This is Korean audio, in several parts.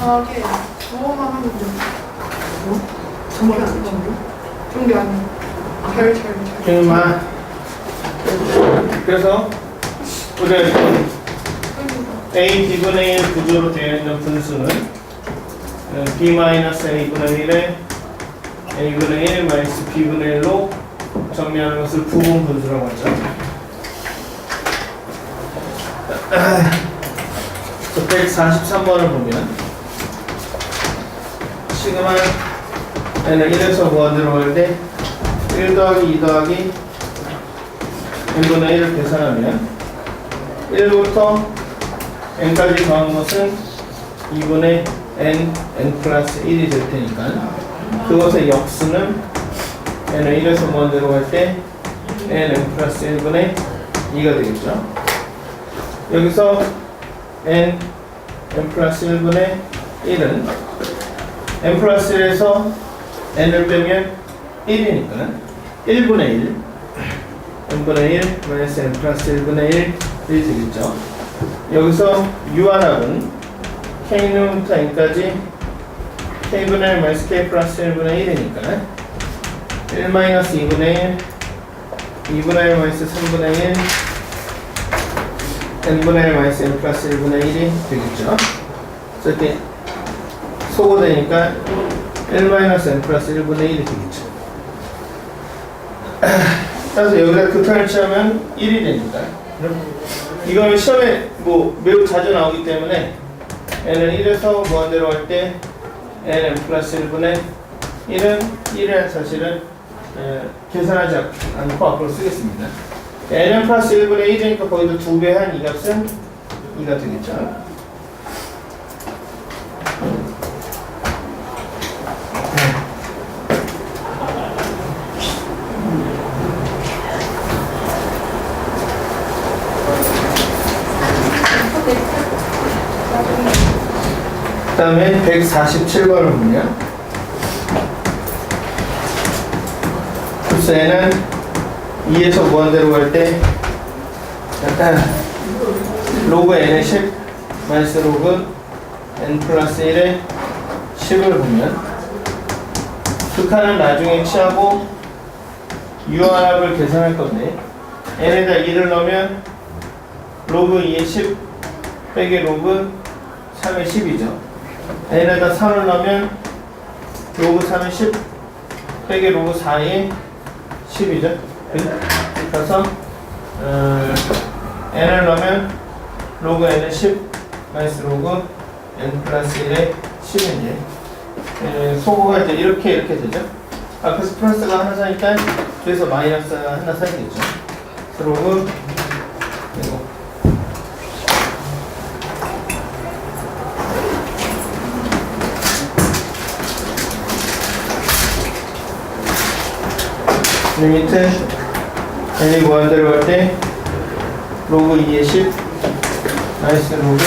가게 뭐만 하면 돼. 뭐? 정리 안 정리? 정리 안 해. 잘, 잘, 잘. 그만. 그래서 우리가 이렇게 a b분의 1 구조로 되어 있는 분수는 어, b-a분의 1에 a분의 1 마이너스 b분의 1로 정리하는 것을 부분 분수라고 하죠. 저 143번을 보면 시그마 n을 1에서 무한대로 할때 1 더하기 2 더하기 n분의 1을 계산하면 1부터 n까지 더한 것은 2분의 n, n 플러스 1이 될 테니까 그것의 역수는 n을 1에서 무한대로 할 때 n, n 플러스 1분의 2가 되겠죠? 여기서 n, n 플러스 1분의 1은 n 플러스 1에서 n을 빼면 1이니까 1분의 1 n분의 1 마이너스 n 플러스 1분의 1이 되겠죠? 여기서 유한합은 k는부터 n까지 k분의 1 마이너스 k 플러스 1분의 1이니까 1 마이너스 2분의 1 2분의 1 마이너스 3분의 1 n분의 1 마이너스 n 플러스 1분의 1이 되겠죠? 이렇게 소거되니까 1 마이너스 n 플러스 1분의 1이 되겠죠. 따라서 여기다 극한을 취하면 1이 되니까 이거는 시험에 뭐 매우 자주 나오기 때문에 n은 1에서 무한대로 할때 n 플러스 1분의 1은 1이라는 사실은 에, 계산하지 않고 앞으로 쓰겠습니다. N 플러스 1분의 1이니까 거기도 2배 한 이 값은 2가 되겠죠. 그 다음에 147번을 보면 글쎄는 2에서 무한대로 갈때 로그 n의 10 마이너스 로그 n 플러스 1의 10을 보면 극한은 나중에 취하고 유한합을 계산할 건데 n에다 2를 넣으면 로그 2의 10 빼기 로그 3의 10이죠 n에다 3을 넣으면 로그 3의 10 빼기 로그 4의 10이죠. 그래서 어, n을 넣으면 로그 n은 10 마이너스 로그 n 플러스 1의 10인데 에, 소거가 이제 이렇게 이렇게 되죠. 앞에서 플러스가 하나 사니까 뒤에서 마이너스가 하나. 그래서 로그 그리고 리미트 n이 무한대로 갈 때 로그 2의 10 마이너스 로그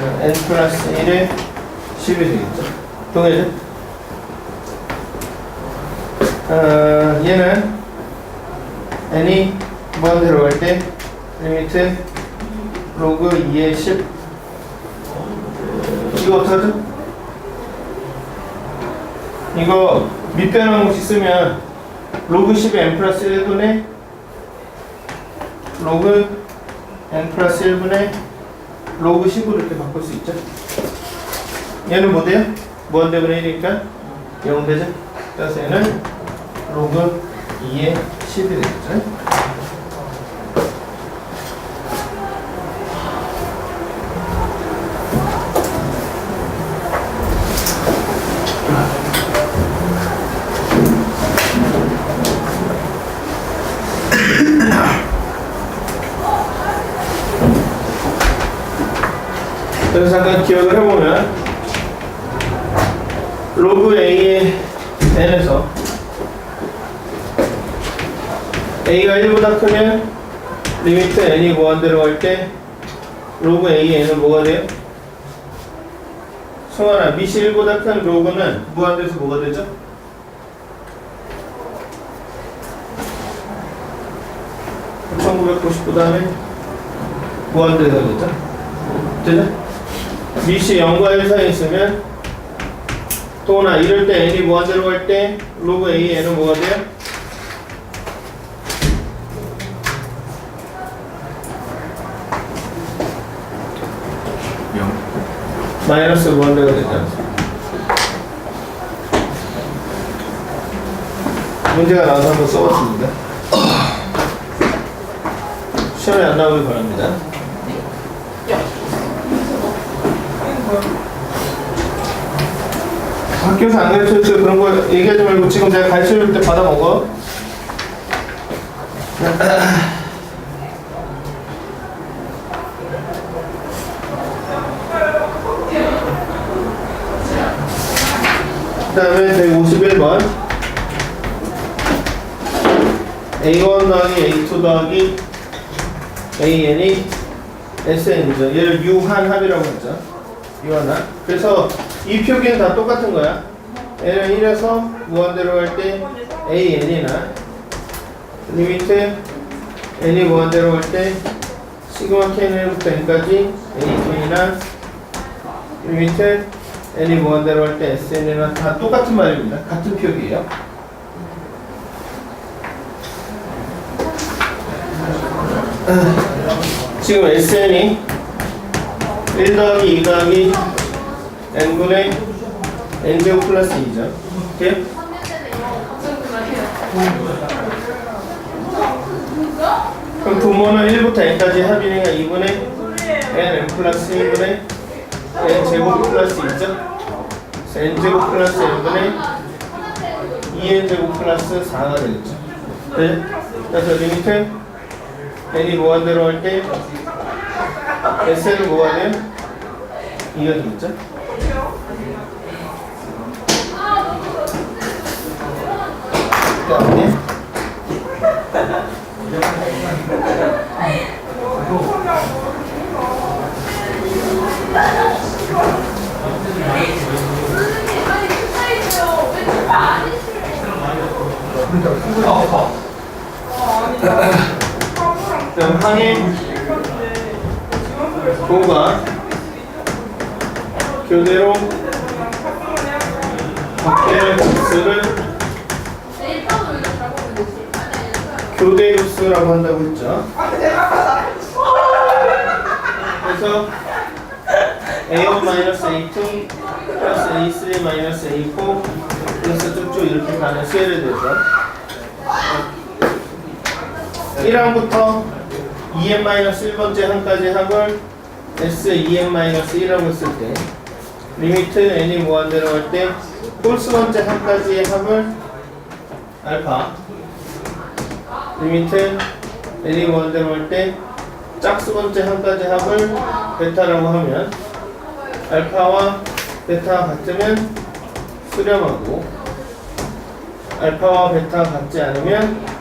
어, n 플러스 1의 10이 되겠죠 동해죠? 어, 얘는 n이 무한대로 갈 때 리미트 로그 2의 10 이거 어떡하죠? 이거 밑변환 공식 쓰면 로그 10의 n 플러스 1분의 로그 n 플러스 1분의 로그 10으로 이렇게 바꿀 수 있죠. 얘는 뭐 돼요? 무한 대분의 1이니까 0 되죠. 그래서 얘는 로그 2의 10이 되겠죠. 그래서 잠깐 기억을 해보면 로그 A의 n에서 A 가 1보다 크면 리미트 n이 무한대로 갈 때 로그 A의 n은 뭐가 돼요? 성환아 미시 1보다 큰 로그는 무한대에서 뭐가 되죠? (1990) 그 다음에 무한대가 되죠? 되죠? 밑이 0과 1 사이에 있으면 또나 이럴 때 n이 무한대로 갈 때 로그 a n은 뭐가 돼요? 마이너스 무한대가 되지 않습니까? 문제가 나와서 한번 써봤습니다. 시험에 안 나오길 바랍니다. 학교에서 안 가르쳐줘서 그런 거 얘기하지 말고 지금 내가 가르쳐줄 때 받아 먹어. 그 다음에 151번 A1 더하기 A2 더하기 AN이 SN이죠. 얘를 유한 합이라고 했죠. 유한합. 그래서 이 표기는 다 똑같은 거야. N은 1에서 무한대로 갈 때 AN이나 리미트 N이 무한대로 갈 때 시그마 Kn부터 N까지 AK나 리미트 n이 무한대로 할 때 sn이나 다 똑같은 말입니다. 같은 표기예요. 지금 sn이 1 더하기 2 더하기 n분의 n제곱 플러스 2죠. 돼요? 그럼 분모는 1부터 n까지 합이니까 2분의 n 플러스 1분의 n 제곱 플러스 2죠? n 제곱 플러스 n분의 2n 제곱 플러스 4가 되겠죠. 네? 그래서 리미트 n이 무한대로 할 때 s는 돼요? 2가 되겠죠? 그다음에 그럼 항의 도가 교대로 밖에 부스를 교대 부스라고 한다고 했죠. 그래서 A1-A2 플러스 A3-A4 그래서 쭉쭉 이렇게 가는 수혜를 대서 1항부터 2n-1번째 항까지 합을 S2n-1이라고 했을 때 리미트 n이 무한대로 할 때 홀수 번째 항까지의 합을 알파 리미트 n이 무한대로 할 때 짝수 번째 항까지 합을 베타라고 하면 알파와 베타가 같으면 수렴하고 알파와 베타가 같지 않으면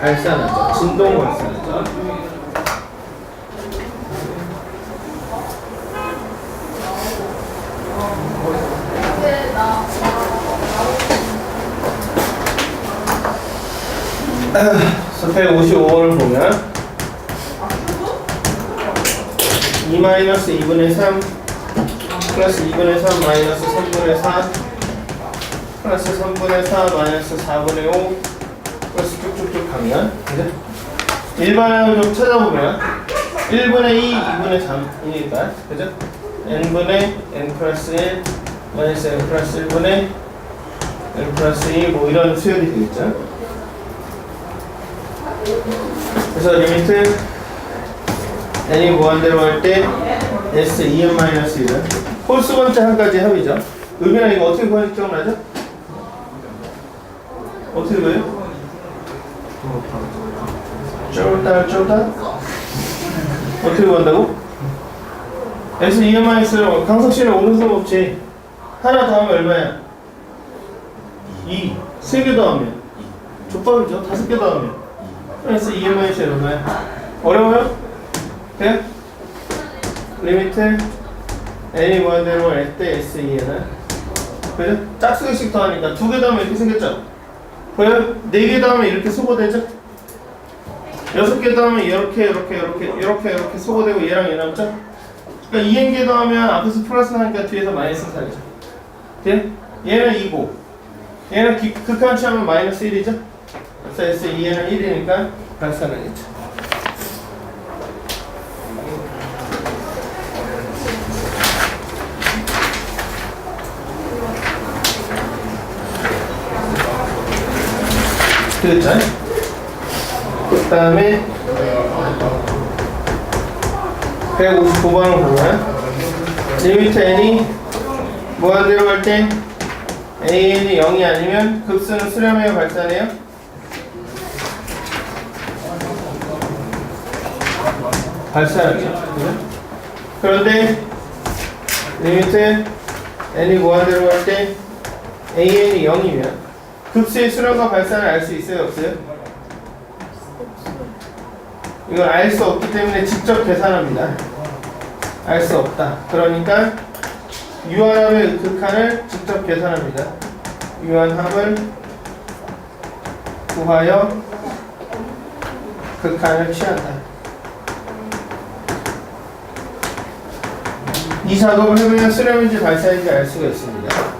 발산하죠. 진동 발산하죠. 그래서 155번을 보면 2 마이너스 2분의 3 플러스 2분의 3 마이너스 3분의 4 플러스 3분의 4 마이너스 4분의 5 플러스 가면 그죠? 일반항을 좀 찾아보면 1분의 2, 2분의 3이니까 그죠? n분의 n 플러스 1 마이너스 n 플러스 1분의 n 플러스 2 뭐 이런 수열이 되겠죠? 그래서 리미트 n이 무한대로 할 때 s 2n-1은 홀수 번째 한까지 합이죠. 의미나 이거 어떻게 구하는지 기억나죠? 어떻게 구해요? 쫄다 쫄다 어떻게 구한다고? S 2n-1를 강석실에 오는 수는 없지 하나 더하면 얼마야? 2세개 더하면 족밥이죠 다섯 개 더하면 S 2n-1이 얼마야? 어려워요? 돼? 리미트 n이 무한대로 할때 S 2n은 그죠? 짝수씩 더하니까 두 개 더하면 이렇게 생겼죠? 보여요? 네개 더하면 이렇게 소거되죠? 여섯 개 더하면 이렇게 이렇게 이렇게 이렇게 이렇게 소거되고 얘랑 얘 남죠? 그러니까 2n개 더하면 앞에서 플러스 하니까 뒤에서 마이너스 살죠. 돼? 얘는 2고 얘는 기- 극한 치 하면 마이너스 1이죠? 그래서 얘는 1이니까 발산하겠죠. 됐죠? 그 다음에 159번을 보면 리미트 n이 무한대로 할 때 an이 0이 아니면 급수는 수렴해요 발산해요? 발산하죠 그죠? 그런데 리미트 n이 무한대로 할 때 an이 0이면 급수의 수렴과 발산을 알 수 있어요 없어요? 이걸 알 수 없기 때문에 직접 계산합니다. 알 수 없다. 그러니까 유한합의 극한을 직접 계산합니다. 유한합을 구하여 극한을 취한다. 이 작업을 해보면 수렴인지 발사인지 알 수가 있습니다.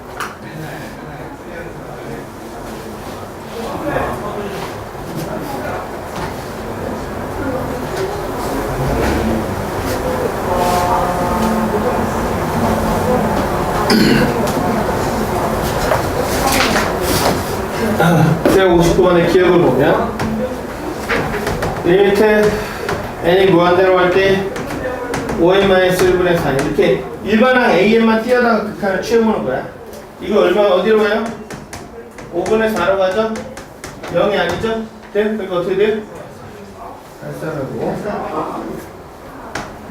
제가 59번의 기억을 보면 리미트 n이 무한대로 할 때 5n-1분의 4 이렇게 일반항 an만 띄어다가 극한을 취해보는 거야 이거 얼마 어디로 가요? 5분의 4로 가죠? 0이 아니죠? 돼? 그러니까 어떻게 돼요? 발산하고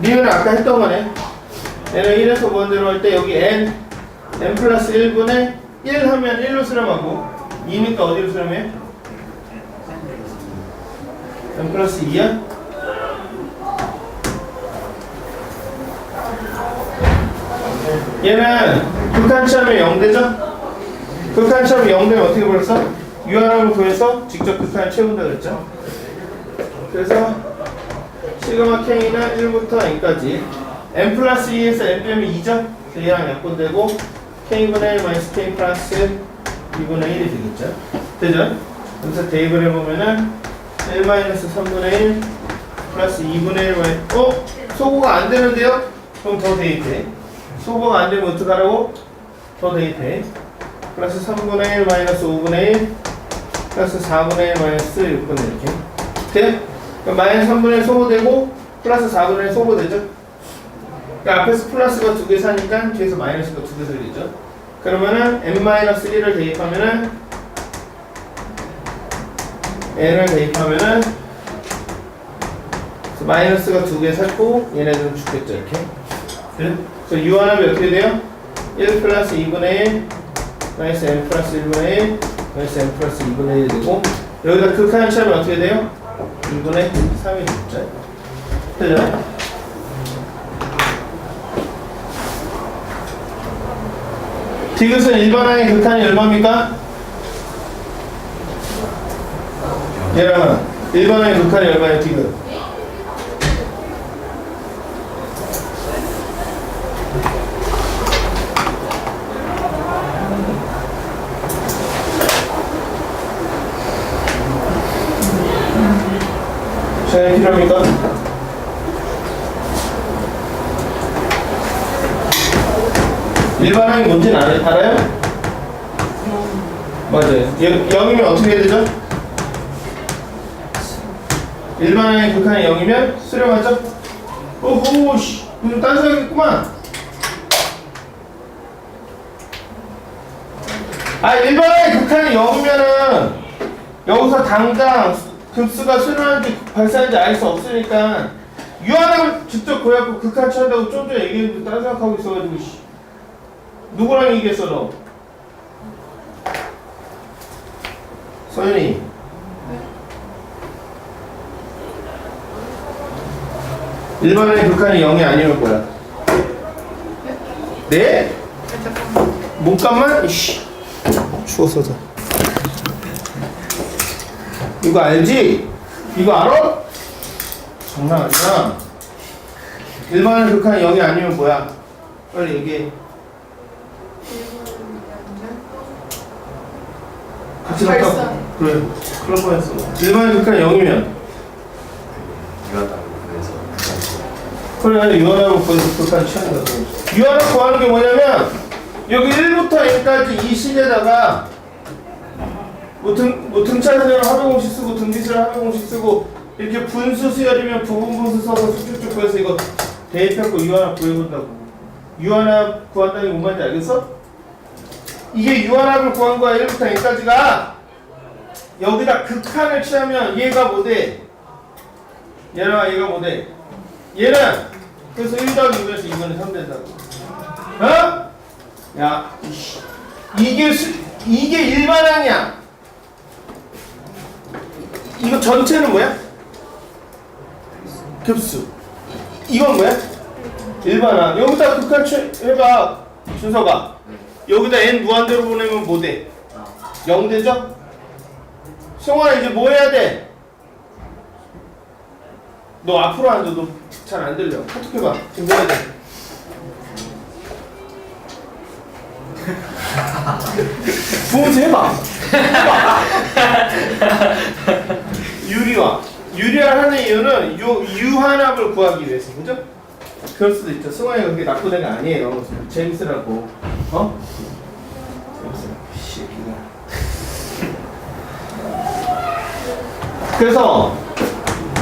리을은 아까 했던 거네 얘는 1에서 무한대로 할 때 여기 n n 플러스 1분의 1 하면 1로 수렴하고 2니까 어디로 수렴해? n 플러스 2야? 얘는 극한치하면 0되죠? 극한치하면 0되면 어떻게 벌써? 유한함을 구해서 직접 극한을 채운다 그랬죠? 그래서 시그마 K는 1부터 N까지 n 플러스 2에서 n 빼면 2죠? 그래서 얘랑 약분되고 K분의 1 마이너스 K 플러스 2분의 1이 되겠죠? 되죠? 그래서 대입을 해보면은 1 마이너스 3분의 1 플러스 2분의 1 마이너스 어? 소거가 안 되는데요? 그럼 더 대입해 소거가 안 되면 어떡하라고? 더 대입해 플러스 3분의 1 마이너스 5분의 1 플러스 4분의 1 마이너스 6분의 1 이렇게 돼? 그럼 마이너스 3분의 1 소거되고 플러스 4분의 1 소거되죠? 그러니까 앞에서 플러스가 두 개 사니까 뒤에서 마이너스가 두 개 들리죠? 그러면은 n-1을 대입하면은 n을 대입하면은 마이너스가 두 개 샀고 얘네들은 죽겠죠 이렇게 네? 그래서 유한함이 어떻게 돼요? 1 플러스 2분의 1 마이너스 n 플러스 1분의 1 마이너스 n 플러스 2분의 1 되고 여기다 극한을 치면 어떻게 돼요? 2분의 3이 되죠 되죠? 디귿은 일반항의 극한이 얼마입니까? 얘랑아 일반항의 극한이 얼마예요 디귿? 필요합니까? 일반항이 뭔지는 알- 알아요? 맞아요. 0이면 어떻게 해야 되죠? 일반항의 극한이 0이면 수렴하죠? 오호, 씨. 무슨 딴 소리겠구만. 아, 일반항의 극한이 0이면은 여기서 당장 급수가 수렴하는지 발사하는지 알 수 없으니까 유한함을 직접 구해갖고 극한 취한다고 좀 전에 얘기했는데 딴 생각하고 있어가지고 씨. 누구랑 얘기했어 너? 서윤이 일반의 극한이 0이 아니면 뭐야? 네? 몸값만? 이씨 추워서 자 이거 알지? 이거 알아? 장난 아니야. 일반의 극한이 0이 아니면 뭐야? 빨리 얘기해. 같이 갈까? 발사. 그래. 그럴 뻔했어. 일반의 극한이 0이면 유하다고 그래서 그래 유한하고 극한 취하는. 유한을 구하는 게 뭐냐면 여기 1부터 n까지 이 식에다가 뭐, 등, 뭐 등차선을 합의공식 쓰고 등비수를 합의공식 쓰고 이렇게 분수 수열이면 부분 분수 써서 쭉쭉쭉 구해서 이거 대입해갖고 유한합 구해본다고 유한합 구한다는 게뭔 말인지 알겠어? 이게 유한합을 구한 거야 1부터 n까지가 여기다 극한을 취하면 얘가 뭐돼? 얘랑 얘가 뭐돼? 얘는 그래서 1 더하기 2에서 2분의 3 된다고 어? 야. 이게 수, 이게 일반항이야 이거 전체는 뭐야? 급수 이건 뭐야? 일반항 여기다 극한 취 해봐 준서가 여기다 n 무한대로 보내면 뭐 돼? 0 되죠? 성환아 이제 뭐 해야 돼? 너 앞으로 앉아 너잘 안 들려 카톡 해봐 지금 뭐 해야 돼? 부모지 해봐 해봐 유리화 유리화 하는 이유는 유, 유한합을 구하기 위해서 그죠? 그럴 수도 있죠 승환이가 그게 나쁜 애가 아니에요 재밌으라고 어? 새끼가 그래서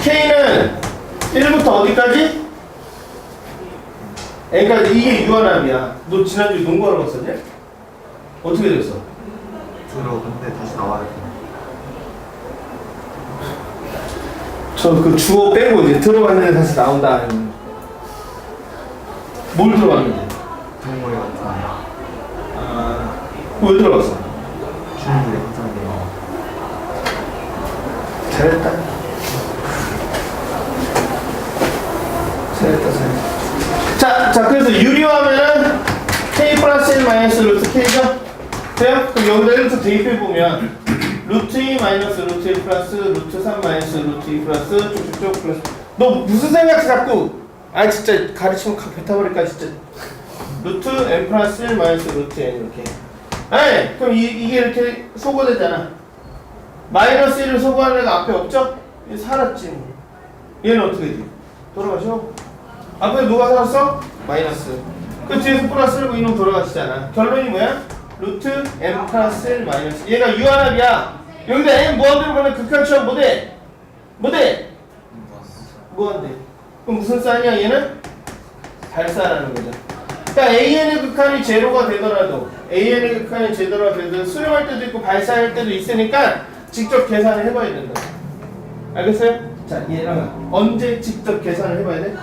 K는 1부터 어디까지? N까지 이게 유한합이야. 너 지난주에 농구하러 갔었냐? 어떻게 됐어? 들어오는데 다시 나와야 돼. 저 그 주어 빼고 이제 들어갔는데 다시 나온다. 이러면. 뭘 들어갔는데? 동물의 같은 아, 왜 들어갔어? 주인들의 현상이에요. 잘했다. 잘했다, 잘했다. 자, 자, 그래서 유리화하면은 k 플러스 1 마이너스 루트 k죠? 돼요? 그럼 여기다 1부터 대입해보면 루트 2 마이너스 루트 1 플러스 루트 3 마이너스 루트 2 플러스 쭉쭉쭉 플러스 너 무슨 생각이 자꾸 아 진짜 가르치면 가 뱉어버릴까 진짜 루트 n 플러스 1 마이너스 루트 n 이렇게 아니 그럼 이, 이게 이렇게 소거되잖아 마이너스 1을 소거하는 애가 앞에 없죠? 얘 살았지 뭐. 얘는 어떻게 돼? 돌아가셔? 앞에 누가 살았어? 마이너스 그 뒤에서 플러스 를고 이놈 돌아가시잖아 결론이 뭐야? 루트 m 플러스 1 마이너스 얘가 유한합이야 여기다 m 무한대로 가면 극한 취한 뭐돼? 뭐 돼? 무한대 그럼 무슨 사인이야 얘는? 발사라는 거죠 그러니까 AN의 극한이 제로가 되더라도 AN의 극한이 제로가 되더라도 수렴할 때도 있고 발사할 때도 있으니까 직접 계산을 해봐야 된다 알겠어요? 자 얘랑 언제 직접 계산을 해봐야 돼?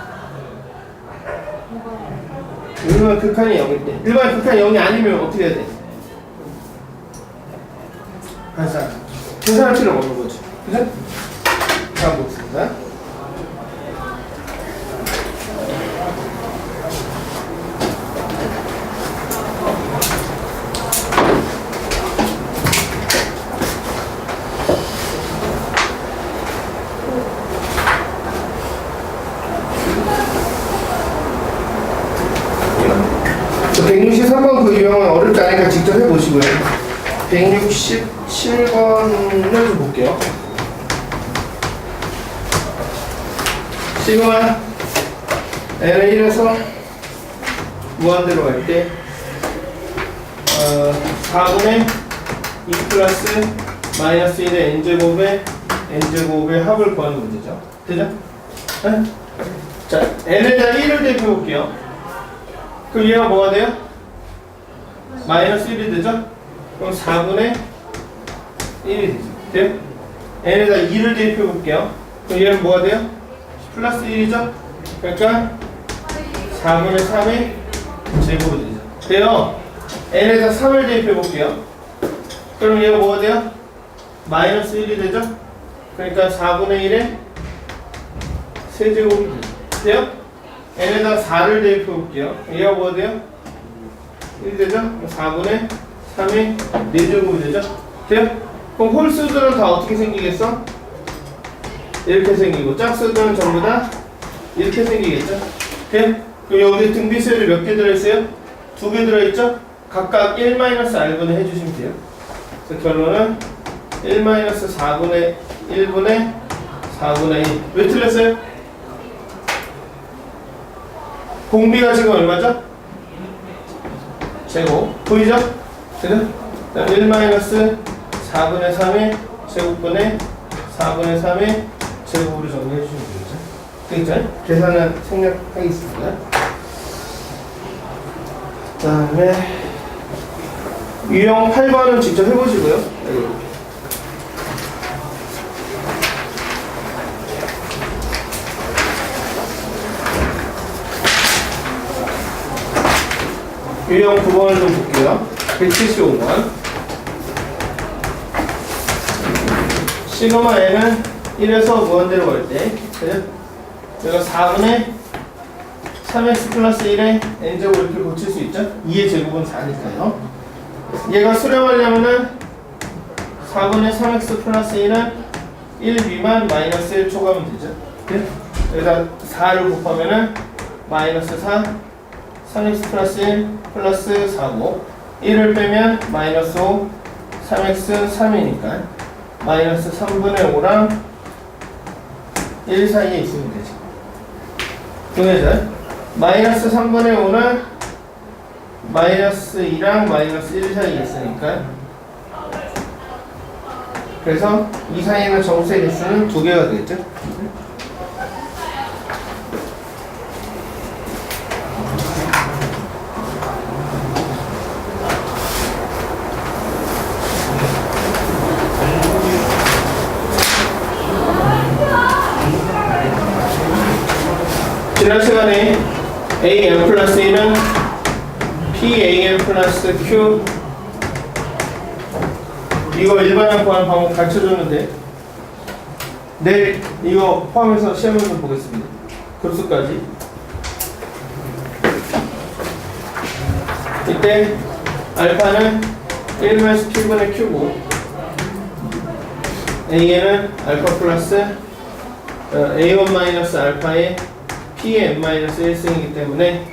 일반 극한이 0일 때 일반 극한이 0이 아니면 어떻게 해야 돼? 발사 계산할 필요가 없는 거지 그죠? 다음 보겠습니다 저 163번 그 유형은 어렵지 않으니까 직접 해보시고요. 167번을 좀 볼게요. 시그마 N을 1에서 무한대로 갈 때 어, 4분의 2 플러스 마이너스 1의 n제곱의 n제곱의 합을 구하는 문제죠. 되죠? 네? 자, n에다 1을 대입해 볼게요. 그럼 얘가 뭐가 돼요? 마이너스 1이 되죠? 그럼 4분의 1이 되죠. 돼요? n에다 2를 대입해 볼게요. 그럼 얘는 뭐가 돼요? 플러스 1이죠? 그러니까 4분의 3의 제곱이 되죠. 돼요? n에다 3을 대입해 볼게요. 그럼 얘가 뭐가 돼요? 마이너스 1이 되죠? 그러니까 4분의 1의 세제곱이. 돼요? n에다 4를 대입해 볼게요. 얘가 뭐가 돼요? 1 되죠? 4분의 3의 4제곱이 되죠? 돼요? 그럼 홀수들은 다 어떻게 생기겠어? 이렇게 생기고 짝수들은 전부 다 이렇게 생기겠죠? 그럼 여기 등비수열이 몇 개 들어있어요? 두 개 들어있죠? 각각 1-r분의 해주시면 돼요. 그래서 결론은 1-4분의 1분의 4분의 1. 왜 틀렸어요? 공비가 지금 얼마죠? 제곱. 보이죠? 그죠? 그다음 1-4분의 3의 제곱분의 4분의 3의 제곱으로 정리해 주시면 되겠죠? 되겠죠? 계산은 생략하겠습니다. 그 다음에 유형 8번은 직접 해보시고요. 유형 9번을 좀 볼게요. 175번. 시그마 n은 1에서 무한대로 갈 때, 그죠? 여기가 4분의 3x 플러스 1에 n제곱 이렇게 고칠 수 있죠? 2의 제곱은 4니까요. 얘가 수렴하려면은 4분의 3x 플러스 1은 1 미만 마이너스 1 초가면 되죠? 네? 여기다 4를 곱하면은 마이너스 4 3x 플러스 1 플러스 4고 1을 빼면 마이너스 5 3x 3이니까 마이너스 3분의 5랑 1 사이에 있으면 되죠. 동해자 마이너스 3분의 5는 마이너스 2랑 마이너스 1 사이에 있으니까 그래서 이 사이에는 정수의 개수는 두 개가 되겠죠 지난 시간에 AN 플러스 1은 PAN 플러스 Q 이거 일반항 구하는 방법 가르쳐줬는데 내일 이거 포함해서 시험을 좀 보겠습니다. 급수까지 이때 알파는 1마이너스 Q분의 Q고 AN은 알파 플러스 어, A1 마이너스 알파의 Pn 마이너스 1승이기 때문에?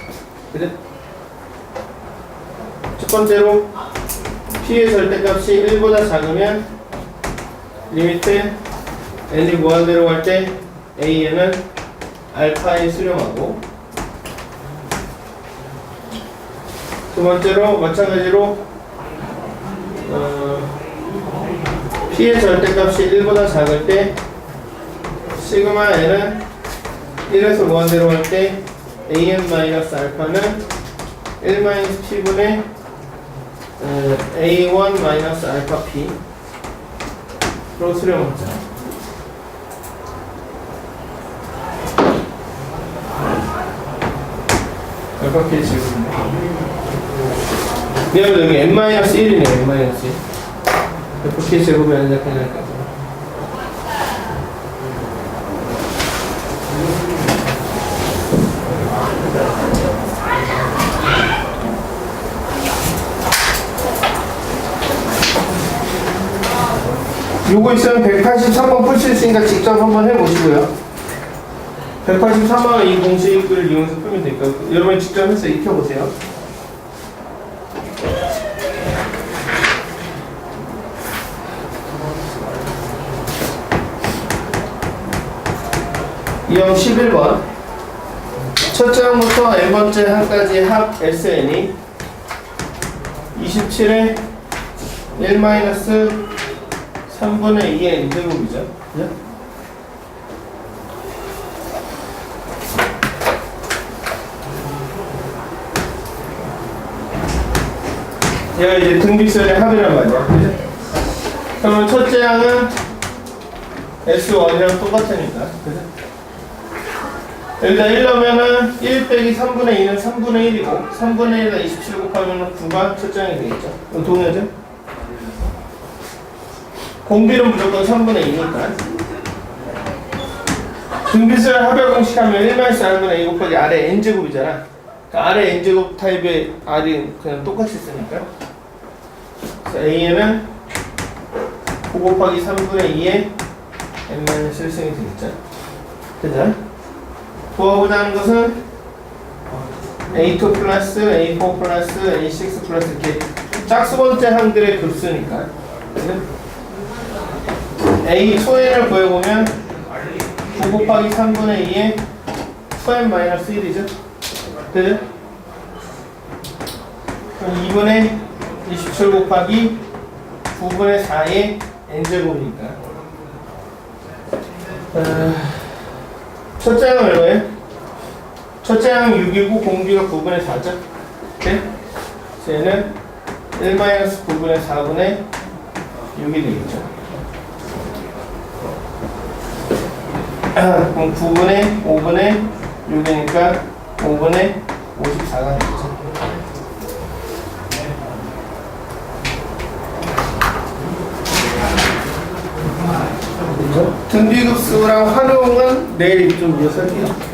첫 번째로 P의 절대값이 1보다 작으면 리미트 n이 무한대로 갈 때 An은 알파에 수렴하고 두 번째로 마찬가지로 어, P의 절대값이 1보다 작을 때 시그마 n은 1에서 무한대로 갈때 an 마이너스 알파는 1 마이너스 p분의 어, a1 마이너스 알파 p로 수렴하죠. 알파 p 지금 미안합니다 여기 n 마이너스 1이네요 n 마이너스 1 알파 p 제곱이 아니라 그냥 까 요거 있으면 183번 풀 수 있으니까 직접 한번 해보시고요. 183번은 이 공식을 이용해서 풀면 되니까 여러분 직접 해서 익혀보세요. 이형 11번 첫째 항부터 n번째 항까지 합 SN이 27에 1 마이너스 3분의 2의 n제곱이죠. 그죠? 얘가 이제 등비설의 합이란 말이야. 그죠? 그러면 첫째 항은 S1이랑 똑같으니까. 그죠? 여기다 1 넣으면은 1 빼기 3분의 2는 3분의 1이고 3분의 1에다 27 곱하면 9가 첫째 항이 되겠죠. 동의하죠? 공비는 무조건 3분의 2니까. 등비수열 합의 공식 하면 1마이너스 R분의 A 곱하기 R의 N제곱이잖아. 그러니까 R의 N제곱 타입의 R이 그냥 똑같이 쓰니까 A에는 9 곱하기 3분의 2의 N-1승이 되겠죠. 그죠? 구하고자 하는 것은 A2 플러스 A4 플러스 A6 플러스 이렇게 짝수 번째 항들의 급수니까. 그 죠? A2n을 구해보면 9 곱하기 3분의 2에 2n 마이너스 1이죠 그죠? 그럼 2분의 27 곱하기 9분의 4의 n제곱이니까 어, 첫째 항은 얼마예요? 첫째 항 6이고 공비가 9분의 4죠? 네? 쟤는 1-9분의 4분의 6이 되겠죠 그럼 9분의 5분의 6이니까 5분의 54가 되겠죠? 그죠? 등비급수랑 활용은 내일 좀 이어서 할게요